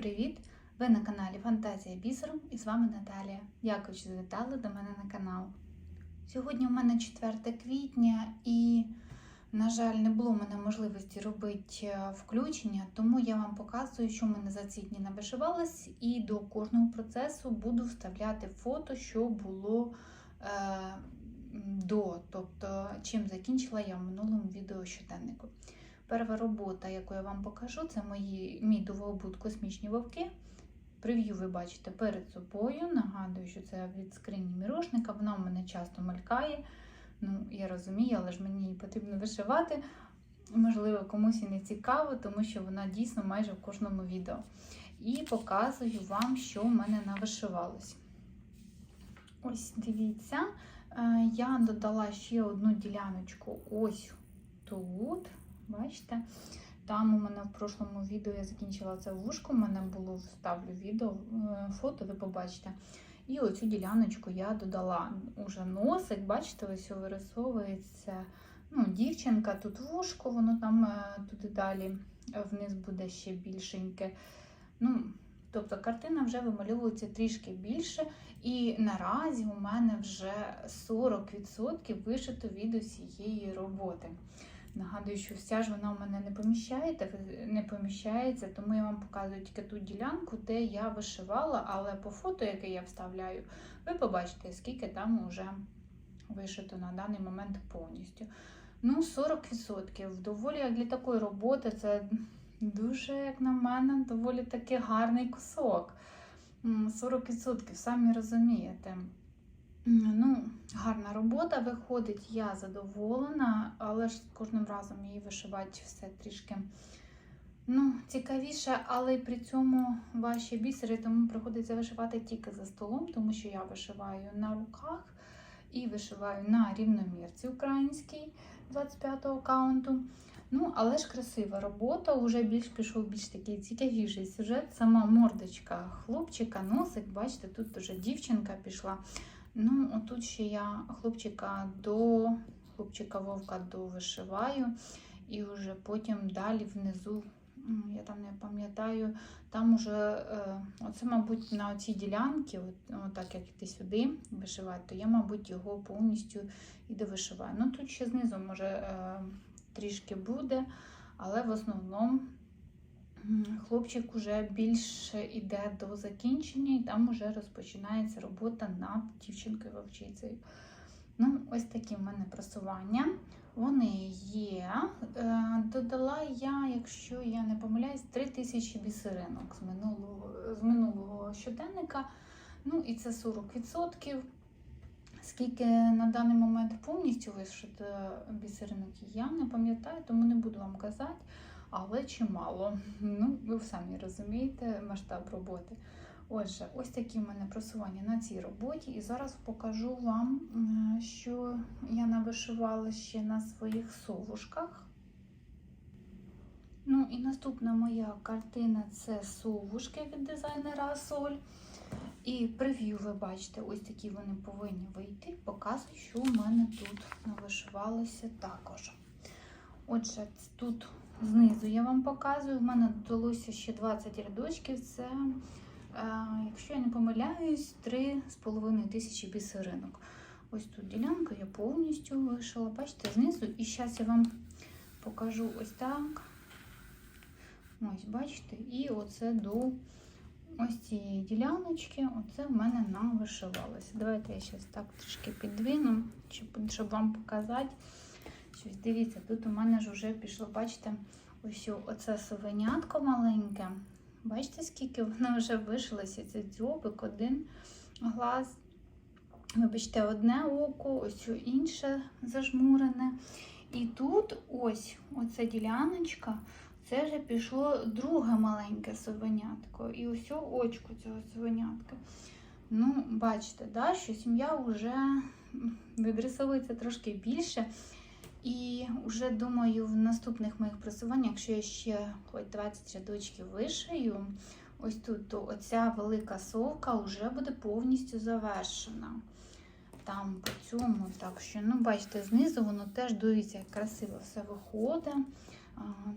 привіт! Ви на каналі Фантазія Бісером і з вами Наталія. Дякую, що завітали до мене на канал. Сьогодні у мене 4 квітня і, на жаль, не було в мене можливості робити е, включення, тому я вам показую, що в мене за ці дні навишивалось, і до кожного процесу буду вставляти фото, що було е, до, тобто чим закінчила я в минулому відео щоденнику. Перша робота, яку я вам покажу, це мої, мій довгобут космічні вовки. Прев'ю ви бачите перед собою. Нагадую, що це від скрині мірошника. Вона в мене часто малькає. Ну, я розумію, але ж мені її потрібно вишивати. Можливо, комусь і не цікаво, тому що вона дійсно майже в кожному відео. І показую вам, що в мене навишивалось. Ось дивіться, е, я додала ще одну діляночку ось тут. Бачите? Там у мене в прошлому відео я закінчила це вушко, у мене було вставлю відео, е, фото, ви побачите. І оцю діляночку я додала уже носик, бачите, ось вирисовується ну, дівчинка, тут вушко, воно там е, туди далі вниз буде ще більшеньке. Ну, Тобто картина вже вимальовується трішки більше, і наразі у мене вже 40% вишито від усієї роботи. Нагадую, що вся ж вона в мене не поміщається, не поміщається, тому я вам показую тільки ту ділянку, де я вишивала, але по фото, яке я вставляю, ви побачите, скільки там вже вишито на даний момент повністю. Ну, 40%. Доволі для такої роботи це дуже, як на мене, доволі таки гарний кусок. 40%, самі розумієте. Ну, гарна робота виходить, я задоволена, але ж кожним разом її вишивати все трішки ну, цікавіше, але при цьому ваші бісери, тому приходиться вишивати тільки за столом, тому що я вишиваю на руках і вишиваю на рівномірці українській 25-го аккаунту. Ну, але ж красива робота, вже більш пішов більш такий цікавіший сюжет. Сама мордочка хлопчика, носик, бачите, тут вже дівчинка пішла. Ну, отут ще я хлопчика до хлопчика вовка довишиваю, і вже потім далі внизу, я там не пам'ятаю, там уже, е, оце, мабуть, на цій ділянці, так як йти сюди вишивати, то я, мабуть, його повністю і довишиваю. Ну, тут ще знизу, може, е, трішки буде, але в основному. Хлопчик вже більше йде до закінчення, і там вже розпочинається робота над дівчинкою вовчицею. Ну, ось такі в мене просування. Вони є. Е, додала я, якщо я не помиляюсь, 3000 бісеринок з минулого з минулого щоденника. Ну, і це 40%. Скільки на даний момент повністю вишито бісеринок, я не пам'ятаю, тому не буду вам казати але чимало. Ну, ви самі розумієте масштаб роботи. Отже, ось такі в мене просування на цій роботі. І зараз покажу вам, що я навишивала ще на своїх совушках. Ну, і наступна моя картина це совушки від дизайнера Соль. І прев'ю, ви бачите, ось такі вони повинні вийти. Показую, що у мене тут навишивалося також. Отже, тут Знизу я вам показую, в мене додалося ще 20 рядочків. Це, е, якщо я не помиляюсь, 3,5 тисячі бісеринок. Ось тут ділянка я повністю вишила, бачите, знизу. І зараз я вам покажу ось так. Ось, бачите, і оце до ось цієї діляночки, оце в мене навишивалося. Давайте я зараз так трішки підвину, щоб вам показати щось. Дивіться, тут у мене ж вже пішло, бачите, ось оце совенятко маленьке. Бачите, скільки воно вже вишилося, це дзьобик, один глаз. Вибачте, одне око, ось інше зажмурене. І тут ось оця діляночка, це вже пішло друге маленьке совенятко. І ось очко цього совенятка. Ну, бачите, да, що сім'я вже відрисовується трошки більше. І вже думаю, в наступних моїх просуваннях, якщо я ще хоч 20 рядочків вишию, ось тут то оця велика совка вже буде повністю завершена. Там по цьому, так що, ну, бачите, знизу воно теж дивіться, як красиво все виходить.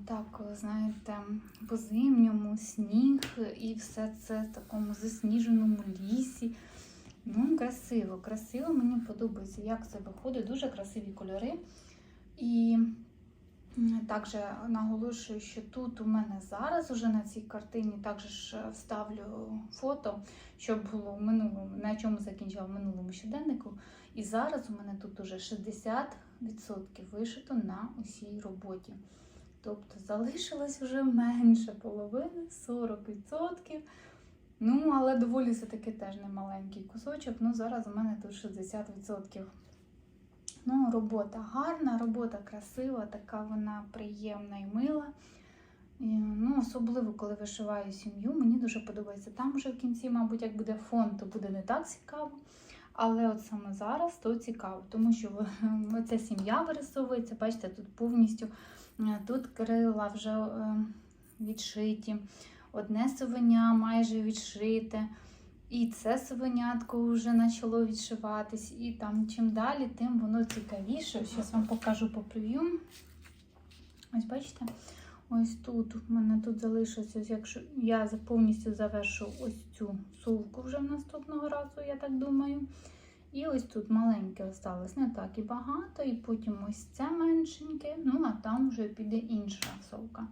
так, знаєте, по зимньому сніг і все це в такому засніженому лісі. Ну, красиво, красиво, мені подобається, як це виходить, дуже красиві кольори. І також наголошую, що тут у мене зараз уже на цій картині також е, вставлю фото, щоб було в минулому, на чому закінчила в минулому щоденнику. І зараз у мене тут уже 60% вишито на усій роботі. Тобто залишилось вже менше половини, 40%. Ну, але доволі все-таки теж немаленький кусочок. Ну, зараз у мене тут 60%. Ну, робота гарна, робота красива, така вона приємна і мила. Ну, особливо, коли вишиваю сім'ю, мені дуже подобається. Там вже в кінці, мабуть, як буде фон, то буде не так цікаво. Але от саме зараз то цікаво, тому що ця сім'я вирисовується, бачите, тут повністю е, тут крила вже е, відшиті, одне совеня майже відшите, і це совенятко вже почало відшиватись. І там чим далі, тим воно цікавіше. Зараз вам покажу по прев'ю. Ось бачите, ось тут у мене тут залишилося, ось якщо я повністю завершу ось цю сувку вже наступного разу, я так думаю. І ось тут маленьке осталось, не так і багато, і потім ось це меншеньке, ну а там вже піде інша совка.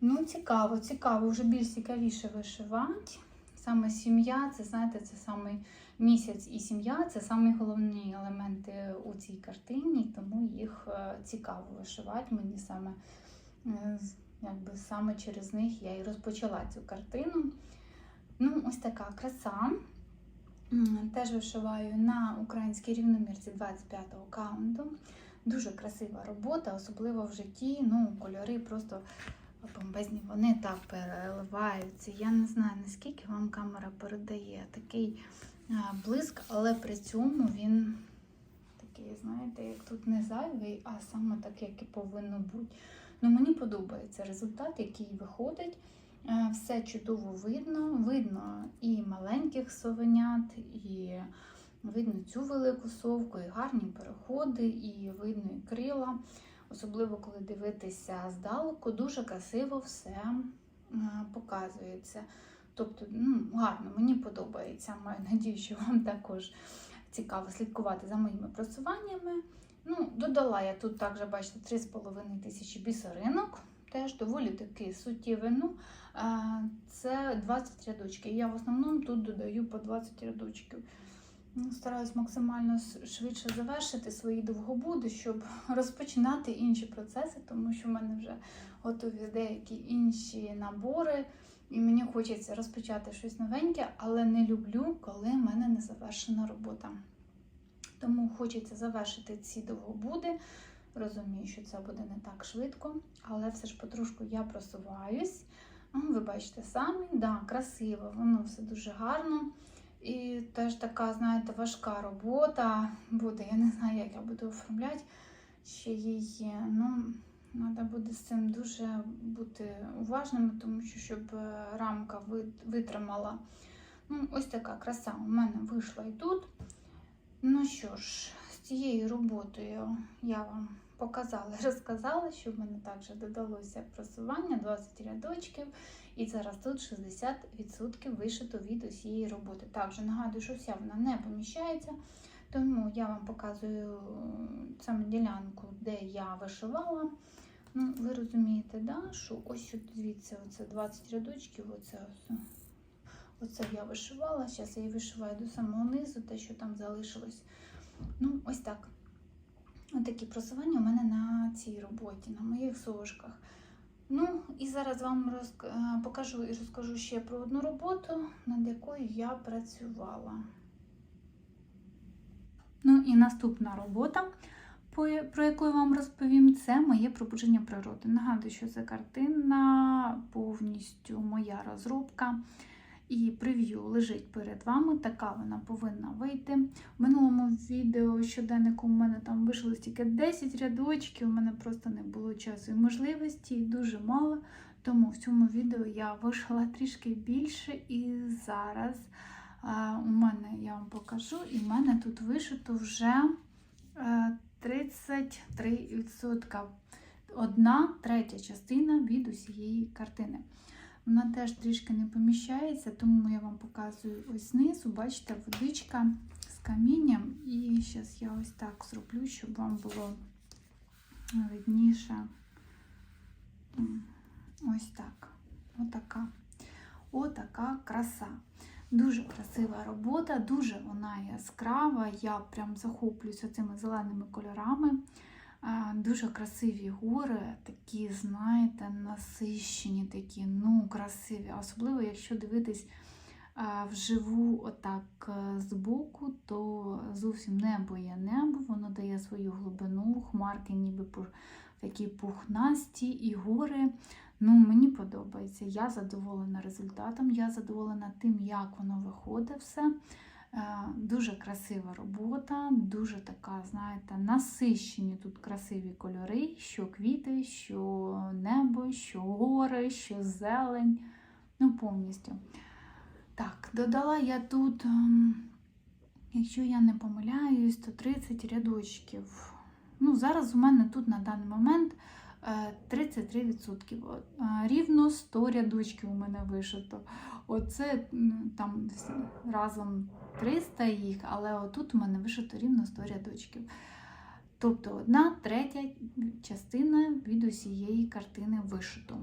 Ну, цікаво, цікаво, вже більш цікавіше вишивати. Саме сім'я, це знаєте, це саме місяць і сім'я це самі головні елементи у цій картині, тому їх е, цікаво вишивати. Мені саме, е, якби, саме через них я і розпочала цю картину. Ну, ось така краса. Теж вишиваю на українській рівномірці 25-го каунту. Дуже красива робота, особливо в житті. Ну, кольори просто бомбезні. Вони так переливаються. Я не знаю, наскільки вам камера передає такий блиск, але при цьому він такий, знаєте, як тут не зайвий, а саме так, як і повинно бути. Ну, мені подобається результат, який виходить. Е, Все чудово видно. Видно і маленьких совенят, і видно цю велику совку, і гарні переходи, і видно і крила. Особливо, коли дивитися здалеку, дуже красиво все показується. Тобто, ну, гарно, мені подобається. Маю надію, що вам також цікаво слідкувати за моїми просуваннями. Ну, додала я тут також, бачите, 3,5 тисячі бісеринок. Теж доволі таки суттєве. Ну, е, це 20 рядочків. Я в основному тут додаю по 20 рядочків. Ну, Стараюсь максимально швидше завершити свої довгобуди, щоб розпочинати інші процеси, тому що в мене вже готові деякі інші набори, і мені хочеться розпочати щось новеньке, але не люблю, коли в мене не завершена робота. Тому хочеться завершити ці довгобуди. Розумію, що це буде не так швидко, але все ж потрошку я просуваюсь. Ви бачите самі, да, красиво, воно все дуже гарно. І теж така, знаєте, важка робота буде. Я не знаю, як я буду оформляти ще її. Ну, треба буде з цим дуже бути уважними, тому що щоб е, рамка витримала. Ну, ось така краса у мене вийшла і тут. Ну що ж, з цією роботою я вам показала, розказала, що в мене також додалося просування 20 рядочків. І зараз тут 60% вишито від усієї роботи. Також нагадую, що вся вона не поміщається, тому я вам показую саме ділянку, де я вишивала. Ну, ви розумієте, да, що ось звідси оце 20 рядочків, оце, ось, оце я вишивала. Зараз я її вишиваю до самого низу, те, що там залишилось. Ну, ось так. Такі просування у мене на цій роботі, на моїх сошках. Ну, і зараз вам роз... е, покажу і розкажу ще про одну роботу, над якою я працювала. Ну і наступна робота, про яку я вам розповім, це моє пробудження природи. Нагадую, що це картина, повністю моя розробка. І прев'ю лежить перед вами, така вона повинна вийти. В минулому відео щоденнику у мене там вийшло тільки 10 рядочків, у мене просто не було часу і можливості, і дуже мало. Тому в цьому відео я вишила трішки більше, і зараз у мене я вам покажу, і в мене тут вишито вже е, 33%. одна третя частина від усієї картини. Вона теж трішки не поміщається, тому я вам показую ось знизу, бачите, водичка з камінням. І зараз я ось так зроблю, щоб вам було видніше. Ось так. Отака. Отака краса. Дуже красива робота, дуже вона яскрава. Я прям захоплююся цими зеленими кольорами. Дуже красиві гори, такі, знаєте, насищені, такі, ну, красиві. Особливо, якщо дивитись вживу отак е, збоку, то зовсім небо є небо, воно дає свою глибину, хмарки ніби такі пухнасті і гори. Ну, мені подобається. Я задоволена результатом, я задоволена тим, як воно виходить все. Е, Дуже красива робота, дуже така, знаєте, насищені тут красиві кольори, що квіти, що небо, що гори, що зелень. Ну, повністю. Так, додала я тут, ем, якщо я не помиляюсь, то 30 рядочків. Ну, зараз у мене тут на даний момент е, 33%. Е, Рівно 100 рядочків у мене вишито. Оце там разом 300 їх, але отут у мене вишито рівно 100 рядочків. Тобто одна третя частина від усієї картини вишито.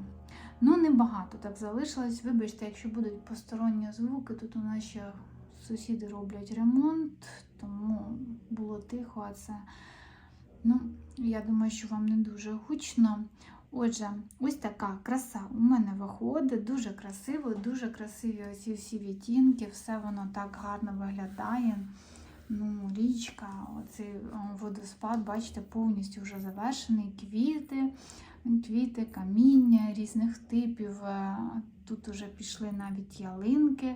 Ну, небагато так залишилось. Вибачте, якщо будуть посторонні звуки, тут у нас ще сусіди роблять ремонт, тому було тихо, а це, ну, я думаю, що вам не дуже гучно. Отже, ось така краса у мене виходить, дуже красиво, дуже красиві оці всі відтінки, все воно так гарно виглядає. Ну, річка, оцей водоспад, бачите, повністю вже завершений. Квіти, квіти, каміння різних типів. Е, Тут вже пішли навіть ялинки.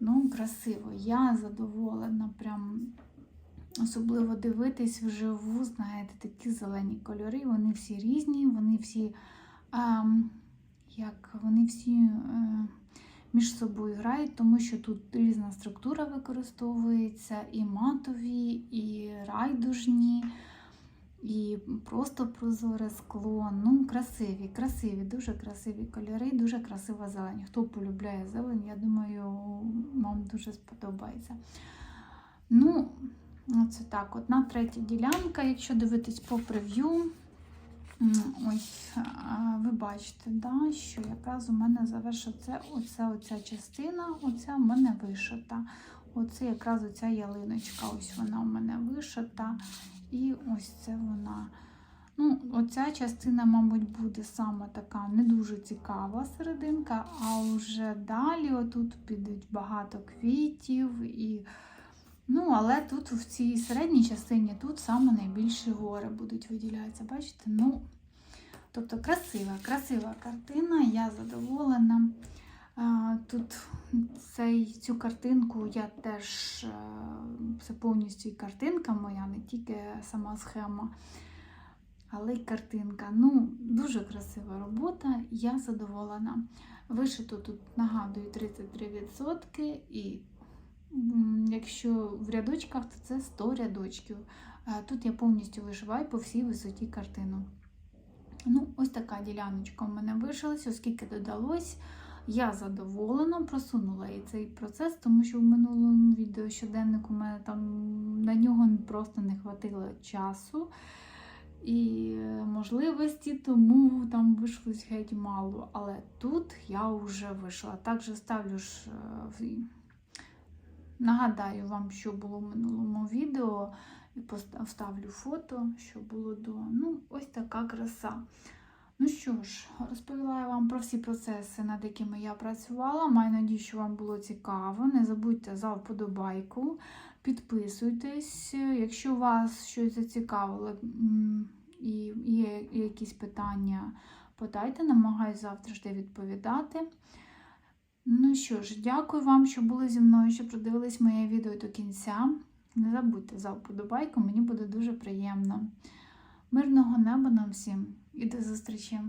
Ну, красиво. Я задоволена, прям особливо дивитись вживу, знаєте, такі зелені кольори, вони всі різні, вони всі, ем, як вони всі е, між собою грають, тому що тут різна структура використовується, і матові, і райдужні, і просто прозоре скло. Ну, красиві, красиві, дуже красиві кольори, дуже красива зелень. Хто полюбляє зелень, я думаю, вам дуже сподобається. Ну, Оце так, одна третя ділянка, якщо дивитись по прев'ю, ось ви бачите, да, що якраз у мене завершиться оця, оця частина, оця в мене вишита. Оце якраз оця ялиночка, ось вона у мене вишита. І ось це вона. Ну, Оця частина, мабуть, буде саме така не дуже цікава серединка, а вже далі отут підуть багато квітів і. Ну, але тут в цій середній частині тут саме найбільші гори будуть виділятися. Бачите? Ну, тобто красива, красива картина, я задоволена. Тут цей, цю картинку я теж, е, це повністю і картинка моя, не тільки сама схема, але й картинка. Ну, дуже красива робота, я задоволена. Вишито тут, нагадую, 33% і Якщо в рядочках, то це 100 рядочків. Тут я повністю вишиваю по всій висоті картину. Ну, ось така діляночка у мене вишилась, оскільки додалось. Я задоволена, просунула і цей процес, тому що в минулому відео щоденнику у мене там на нього просто не хватило часу і е, можливості, тому там вийшлось геть мало. Але тут я вже вийшла. Також ставлю ж е, Нагадаю вам, що було в минулому відео, і фото, що було до. Ну, ось така краса. Ну що ж, розповіла я вам про всі процеси, над якими я працювала. Маю надію, що вам було цікаво. Не забудьте за вподобайку, підписуйтесь. Якщо вас щось зацікавило і є якісь питання, питайте, намагаюся завтра ж відповідати. Ну що ж, дякую вам, що були зі мною, що продивились моє відео до кінця. Не забудьте за вподобайку, мені буде дуже приємно. Мирного неба нам всім і до зустрічі!